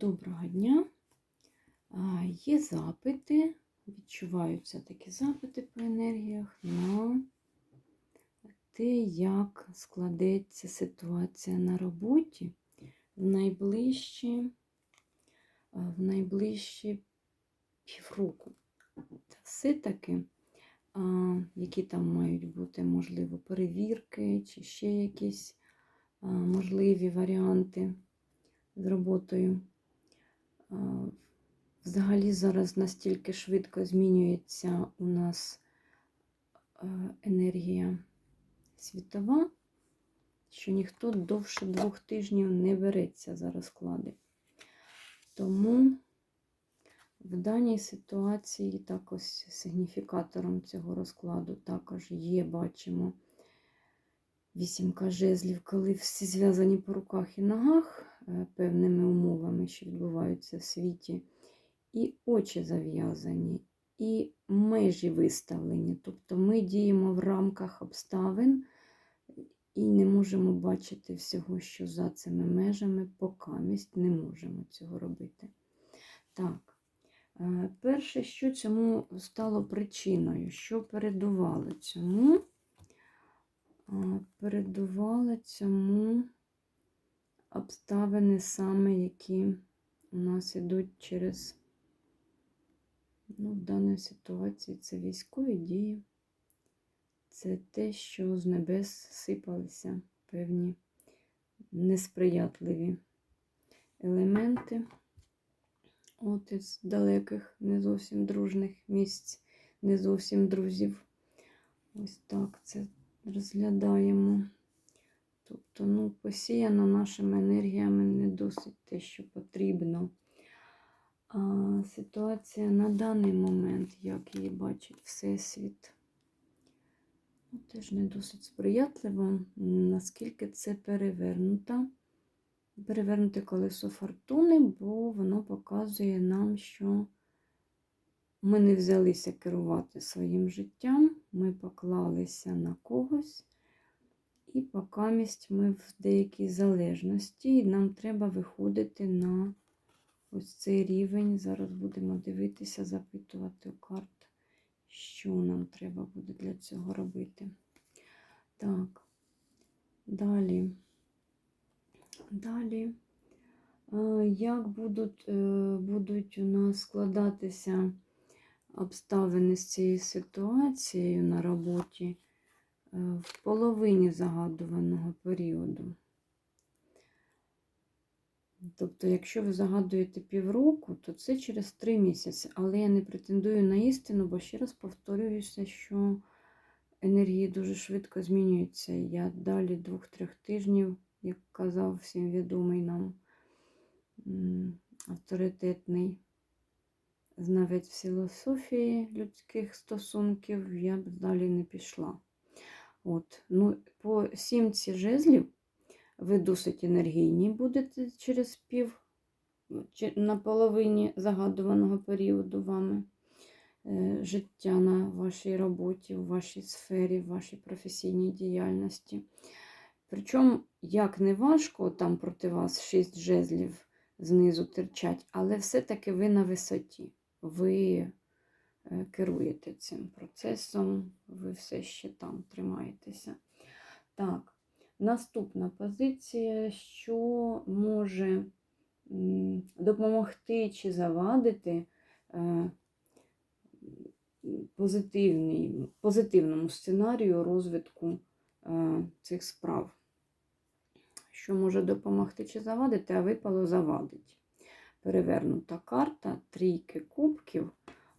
Доброго дня. Є запити, відчуваються такі запити по енергіях на те, як складеться ситуація на роботі в найближчі, в найближчі півроку. Та все-таки, які там мають бути, можливо, перевірки чи ще якісь можливі варіанти з роботою. Взагалі зараз настільки швидко змінюється у нас е, енергія світова, що ніхто довше двох тижнів не береться за розклади. Тому в даній ситуації також сигніфікатором цього розкладу також є, бачимо, вісімка жезлів, коли всі зв'язані по руках і ногах певними умовами, що відбуваються в світі, і очі зав'язані, і межі виставлені. Тобто ми діємо в рамках обставин і не можемо бачити всього, що за цими межами, покамість не можемо цього робити. Так, е, перше, що цьому стало причиною, що передувало цьому? А, передували цьому обставини саме, які у нас йдуть через, ну, в даній ситуації це військові дії. Це те, що з небес сипалися певні несприятливі елементи. От із далеких, не зовсім дружних місць, не зовсім друзів. Ось так це розглядаємо. Тобто, ну, посіяно нашими енергіями не досить те, що потрібно. А Ситуація на даний момент, як її бачить Всесвіт, ну, теж не досить сприятлива, наскільки це перевернута. Перевернуте колесо фортуни, бо воно показує нам, що ми не взялися керувати своїм життям, ми поклалися на когось, і покамість ми в деякій залежності, і нам треба виходити на ось цей рівень. Зараз будемо дивитися, запитувати у карт, що нам треба буде для цього робити. Так, далі. Далі. Як будуть, е, будуть у нас складатися обставини з цією ситуацією на роботі в половині загадуваного періоду. Тобто, якщо ви загадуєте півроку, то це через три місяці. Але я не претендую на істину, бо ще раз повторююся, що енергії дуже швидко змінюються. Я далі двох-трьох тижнів, як казав всім відомий нам авторитетний знавець філософії людських стосунків, я б далі не пішла. От. Ну, По сімці жезлів ви досить енергійні будете через пів на половині загадуваного періоду вами е, життя на вашій роботі, у вашій сфері, в вашій професійній діяльності. Причому, як не важко, там проти вас шість жезлів знизу терчать, але все-таки ви на висоті ви керуєте цим процесом, ви все ще там тримаєтеся. Так, наступна позиція, що може допомогти чи завадити е, позитивному сценарію розвитку е, цих справ. Що може допомогти чи завадити, а випало завадить перевернута карта трійки кубків,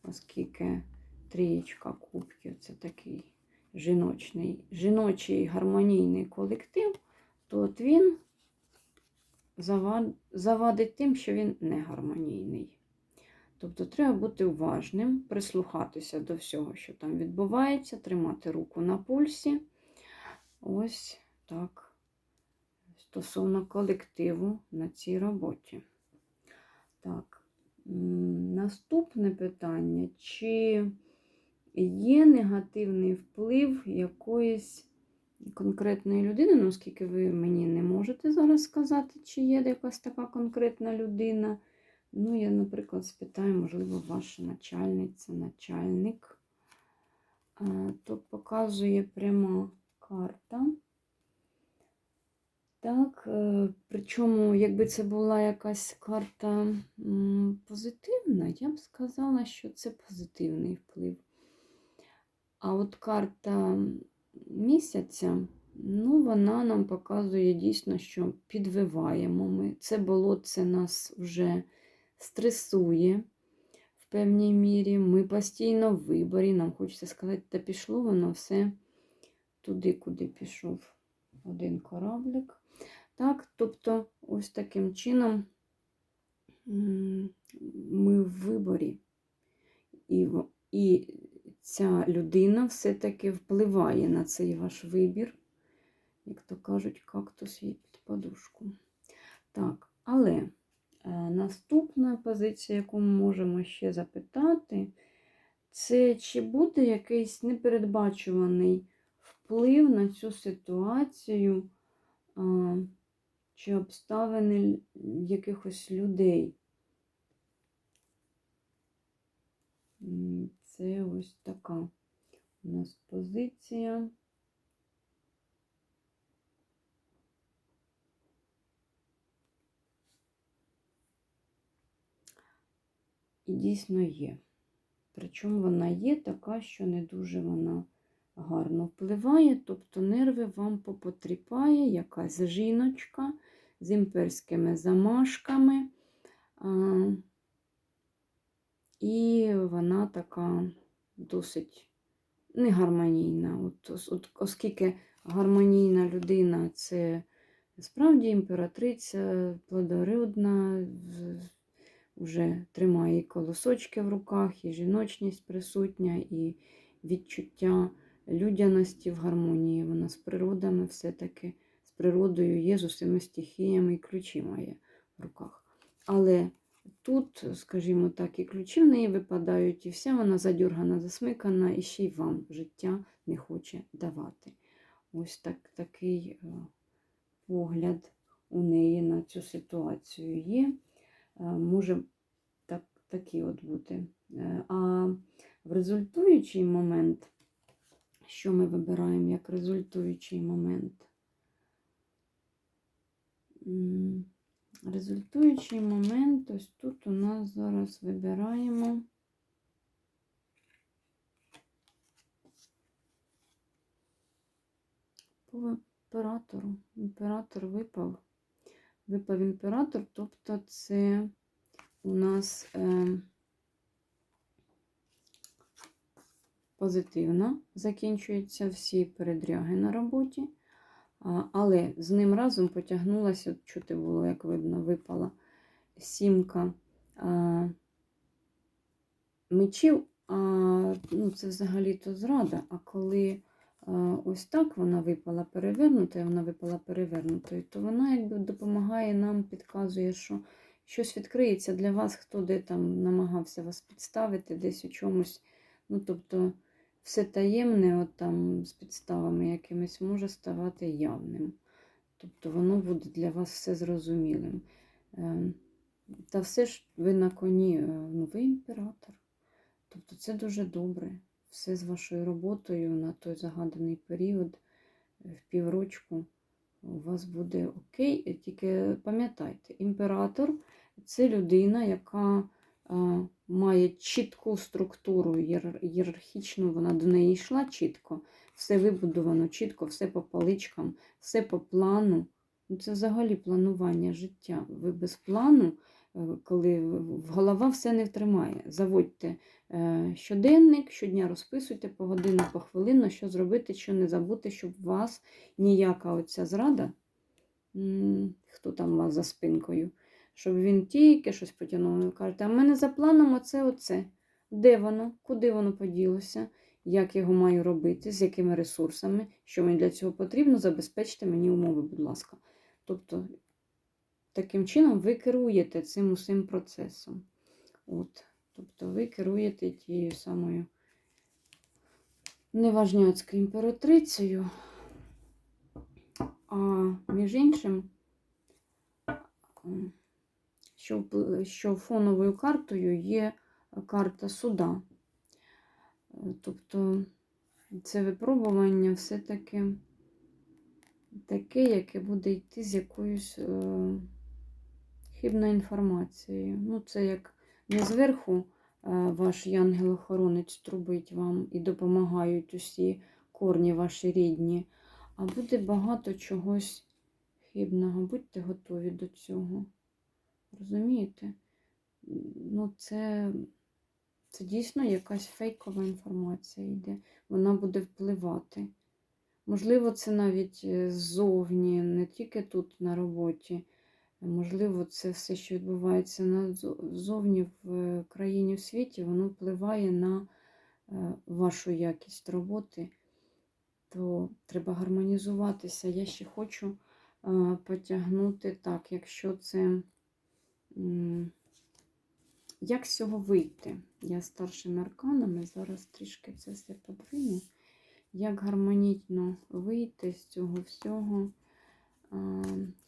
оскільки трієчка кубків це такий жіночний, жіночий гармонійний колектив, то от він завадить тим, що він не гармонійний. Тобто треба бути уважним, прислухатися до всього, що там відбувається, тримати руку на пульсі. Ось так, стосовно колективу на цій роботі. Так, наступне питання: чи є негативний вплив якоїсь конкретної людини, ну, оскільки ви мені не можете зараз сказати, чи є якась така конкретна людина. Ну, я, наприклад, спитаю, можливо, ваша начальниця, начальник. Е, Тут показує пряма карта. Так, е, причому, якби це була якась карта позитивна, я б сказала, що це позитивний вплив. А от карта місяця, ну, вона нам показує дійсно, що підвиваємо ми. Це болотце нас вже стресує в певній мірі. Ми постійно в виборі. Нам хочеться сказати, та пішло воно все туди, куди пішов один кораблик. Так, тобто, ось таким чином ми в виборі. І, і ця людина все-таки впливає на цей ваш вибір, як то кажуть, кактус є під подушку. Так, але е, наступна позиція, яку ми можемо ще запитати, це чи буде якийсь непередбачуваний вплив на цю ситуацію а, чи обставини якихось людей. Це ось така у нас позиція. І дійсно є. Причому вона є така, що не дуже вона гарно впливає, тобто нерви вам попотріпає якась жіночка з імперськими замашками. І вона така досить негармонійна. От, от, оскільки гармонійна людина це справді імператриця, плодородна, вже тримає і колосочки в руках, і жіночність присутня, і відчуття людяності в гармонії. Вона з природами все-таки, з природою є, з усіма стихіями і ключі має в руках. Але тут, скажімо так, і ключі в неї випадають, і вся вона задюргана, засмикана, і ще й вам життя не хоче давати. Ось так, такий е, погляд у неї на цю ситуацію є. Е, Може так, такий от бути. Е, А в результуючий момент, що ми вибираємо як результуючий момент? Результуючий момент, ось тут у нас зараз вибираємо. По імператору. Імператор випав. Випав імператор, тобто це у нас е, позитивно закінчуються всі передряги на роботі. Але з ним разом потягнулася, от чути було, як видно, випала сімка мечів. А, ну, це взагалі-то зрада. А коли ось так вона випала перевернутою, вона випала перевернутою, то вона якби допомагає нам, підказує, що щось відкриється для вас, хто де там намагався вас підставити, десь у чомусь. Ну, тобто, все таємне, от там з підставами якимись, може ставати явним. Тобто воно буде для вас все зрозумілим. Е, Та все ж ви на коні, е, ну імператор. Тобто це дуже добре. Все з вашою роботою на той загаданий період, е, в піврочку, у вас буде окей. Е, Тільки пам'ятайте, імператор це людина, яка а, має чітку структуру ієрархічну, вона до неї йшла чітко, все вибудовано чітко, все по паличкам, все по плану. Ну, Це взагалі планування життя. Ви без плану, е, коли голова все не втримає. Заводьте е, щоденник, щодня розписуйте по годину, по хвилину, що зробити, що не забути, щоб у вас ніяка оця зрада, хто там у вас за спинкою, щоб він тільки щось потягнув. Ви кажете, а в мене за планом оце, оце. Де воно? Куди воно поділося? Як його маю робити, з якими ресурсами, що мені для цього потрібно, забезпечте мені умови, будь ласка. Тобто, таким чином ви керуєте цим усім процесом. От. Тобто ви керуєте тією самою неважняцькою імператрицею. А між іншим, що, що фоновою картою є карта суда. Е, Тобто це випробування все-таки таке, яке буде йти з якоюсь е, хибною інформацією. Ну, це як не зверху е, ваш янгел-охоронець трубить вам і допомагають усі корні ваші рідні, а буде багато чогось хибного. Будьте готові до цього. Розумієте? Ну, це, це дійсно якась фейкова інформація йде. Вона буде впливати. Можливо, це навіть е, ззовні, не тільки тут на роботі. Можливо, це все, що відбувається назовні в е, країні в світі, воно впливає на е, вашу якість роботи, то треба гармонізуватися. Я ще хочу потягнути так, якщо це. Як з цього вийти? Я старшими арканами зараз трішки це все подвину. Як гармонійно вийти з цього всього,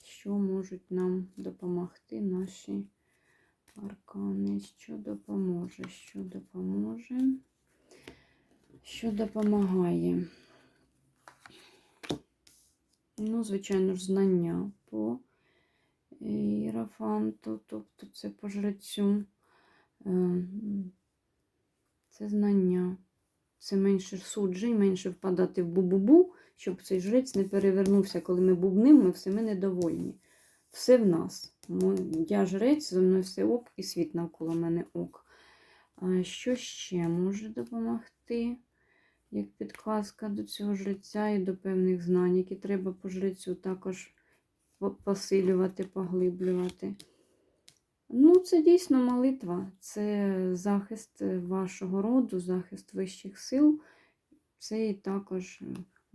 що можуть нам допомогти наші аркани? Що допоможе? Що допоможе? Що допомагає? Ну, звичайно ж, знання по іерафанту, тобто це по жрецю. Е, Це знання. Це менше суджень, менше впадати в бу-бу-бу, щоб цей жрець не перевернувся, коли ми бубним, ми всіми недовольні. Все в нас. Я жрець, зі мною все ок, і світ навколо мене ок. А що ще може допомогти? Як підказка до цього жреця і до певних знань, які треба по жрецю також посилювати, поглиблювати. Ну, це дійсно молитва, це захист вашого роду, захист вищих сил. Це і також,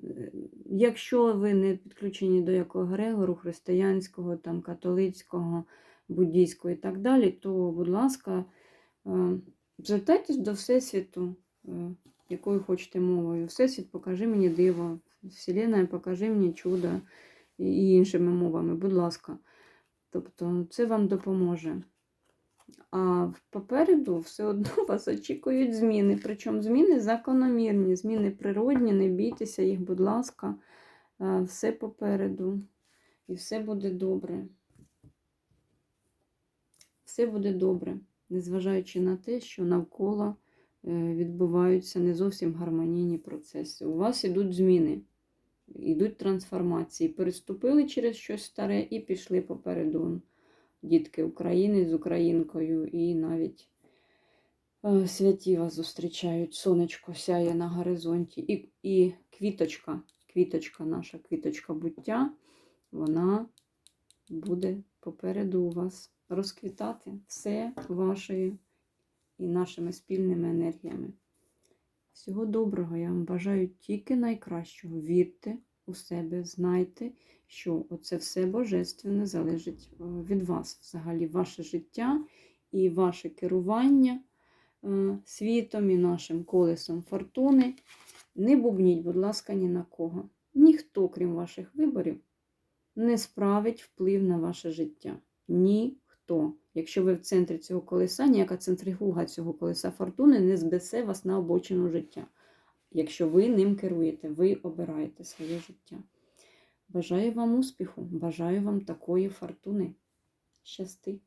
е, якщо ви не підключені до якого Грегору, християнського, там, католицького, буддійського і так далі, то, будь ласка, е, звертайтесь до Всесвіту, е, якою хочете мовою. Всесвіт, покажи мені диво, Вселенная, покажи мені чудо і іншими мовами, будь ласка. Тобто це вам допоможе. А попереду все одно вас очікують зміни. Причому зміни закономірні, зміни природні, не бійтеся їх, будь ласка, все попереду. І все буде добре. Все буде добре, незважаючи на те, що навколо е, відбуваються не зовсім гармонійні процеси. У вас ідуть зміни, ідуть трансформації. Переступили через щось старе і пішли попереду дітки України з українкою, і навіть е, святі вас зустрічають. Сонечко сяє на горизонті. І, і квіточка, квіточка, наша квіточка буття, вона буде попереду у вас розквітати все вашою і нашими спільними енергіями. Всього доброго, я вам бажаю тільки найкращого. Вірте у себе, знайте, що оце все божественне залежить е, від вас, взагалі, ваше життя і ваше керування е, світом і нашим колесом фортуни. Не бубніть, будь ласка, ні на кого. Ніхто, крім ваших виборів, не справить вплив на ваше життя. Ніхто. Якщо ви в центрі цього колеса, ніяка центрифуга цього колеса фортуни не збесе вас на обочину життя. Якщо ви ним керуєте, ви обираєте своє життя. Бажаю вам успіху, бажаю вам такої фортуни. Щасти!